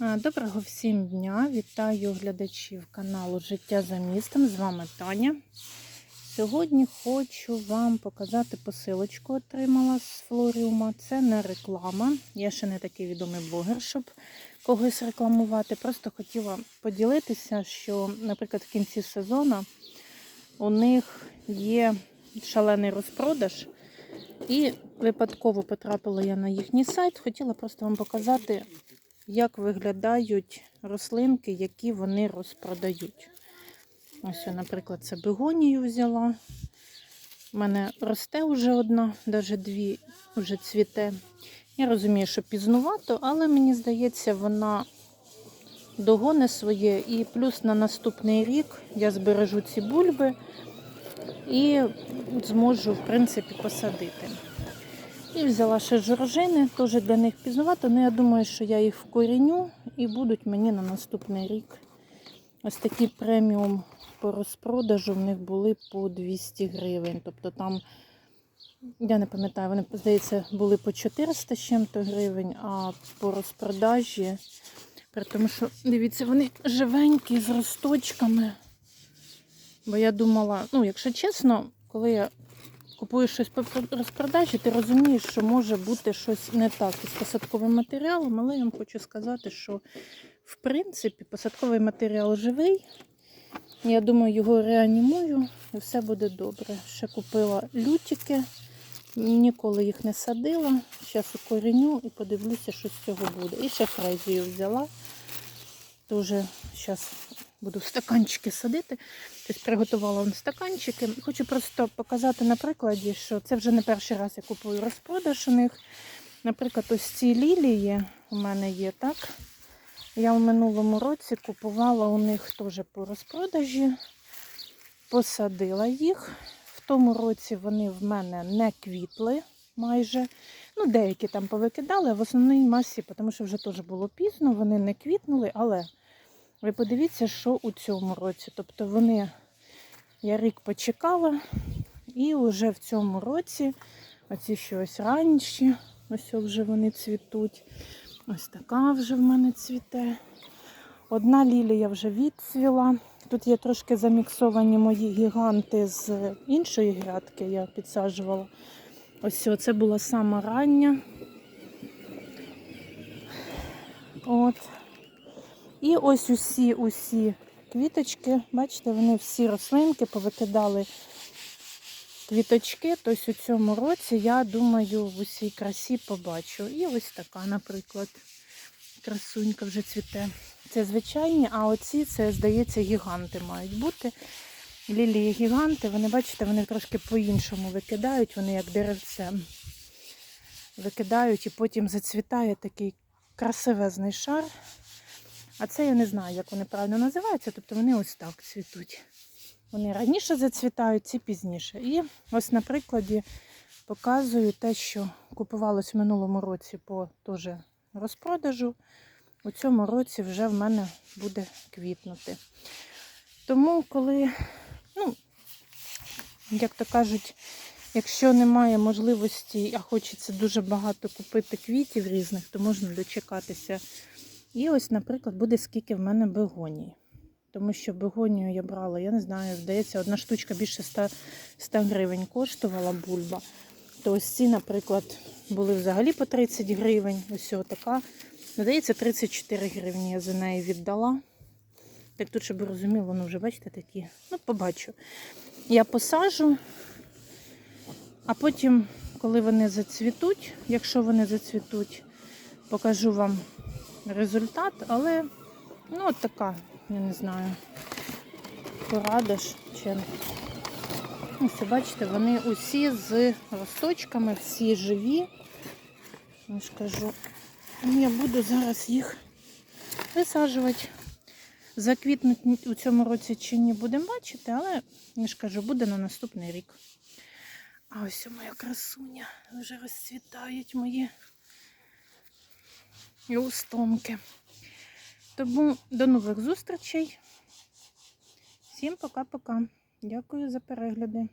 Е, Доброго всім дня! Вітаю глядачів каналу Життя за містом. З вами Таня. Сьогодні хочу вам показати посилочку, отримала з Флоріума. Це не реклама. Я ще не такий відомий блогер, щоб когось рекламувати. Просто хотіла поділитися, що, наприклад, в кінці сезону у них є шалений розпродаж. І випадково потрапила я на їхній сайт. Хотіла просто вам показати, як виглядають рослинки, які вони розпродають. Ось, наприклад, це бегонію взяла. У мене росте вже одна, навіть дві вже цвіте. Я розумію, що пізнувато, але мені здається, вона догоне своє. І плюс на наступний рік я збережу ці бульби і зможу, в принципі, посадити. І взяла ще жоржини, теж для них пізнувато, але я думаю, що я їх вкоріню і будуть мені на наступний рік. Ось такі преміум по розпродажу в них були по 200 гривень. Тобто там, я не пам'ятаю, вони, здається, були по 400 з чим-то гривень, а по розпродажі, при тому, що, дивіться, вони живенькі з росточками. Бо я думала, ну, якщо чесно, коли я купуєш щось по розпродажі, ти розумієш, що може бути щось не так із посадковим матеріалом, але я вам хочу сказати, що в принципі посадковий матеріал живий. Я думаю, його реанімую і все буде добре. Ще купила лютики, ніколи їх не садила. Зараз укоріню і подивлюся, що з цього буде. І ще фрезію взяла. Тоже зараз буду стаканчики садити. Тобто приготувала вон стаканчики. Хочу просто показати на прикладі, що це вже не перший раз я купую розпродаж у них. Наприклад, ось ці лілії у мене є, так? Я в минулому році купувала у них теж по розпродажі, посадила їх. В тому році вони в мене не квітли майже. Ну, деякі там повикидали, а в основній масі, тому що вже теж було пізно, вони не квітнули, але ви подивіться, що у цьому році. Тобто вони, я рік почекала, і вже в цьому році оці щось раніші, ось вже вони цвітуть. Ось така вже в мене цвіте. Одна лілія вже відцвіла. Тут є трошки заміксовані мої гіганти з іншої грядки, я підсаджувала. Ось це була сама рання. От. І ось усі усі квіточки, бачите, вони всі рослинки повикидали квіточки. Тобто у цьому році, я думаю, в усій красі побачу. І ось така, наприклад, красунька вже цвіте. Це звичайні, а оці, це, здається, гіганти мають бути. Лілії гіганти, вони, бачите, вони трошки по-іншому викидають, вони як деревце викидають і потім зацвітає такий красивезний шар. А це я не знаю, як вони правильно називаються, тобто вони ось так цвітуть. Вони раніше зацвітають, ці пізніше. І ось на прикладі показую те, що купувалось в минулому році по теж розпродажу. У цьому році вже в мене буде квітнути. Тому, коли, ну, як то кажуть, якщо немає можливості, а хочеться дуже багато купити квітів різних, то можна дочекатися. І ось, наприклад, буде скільки в мене бегоній. Тому що бегонію я брала, я не знаю, здається, одна штучка більше 100, 100 гривень коштувала бульба. То ось ці, наприклад, були взагалі по 30 гривень. Ось така. Здається, 34 гривні я за неї віддала. Так тут, щоб ви розуміли, ну вже бачите такі. Ну, побачу. Я посажу, а потім, коли вони зацвітуть, якщо вони зацвітуть, покажу вам результат, але ну от така, я не знаю, порада ж чи. Ось, бачите, вони усі з росточками, всі живі. Я ж кажу, я буду зараз їх висаджувати. Заквітнуть у цьому році чи ні будемо бачити, але я ж кажу, буде на наступний рік. А ось моя красуня. Вже розцвітають мої лустомки. Тому до нових зустрічей. Всім пока-пока. Дякую за перегляди.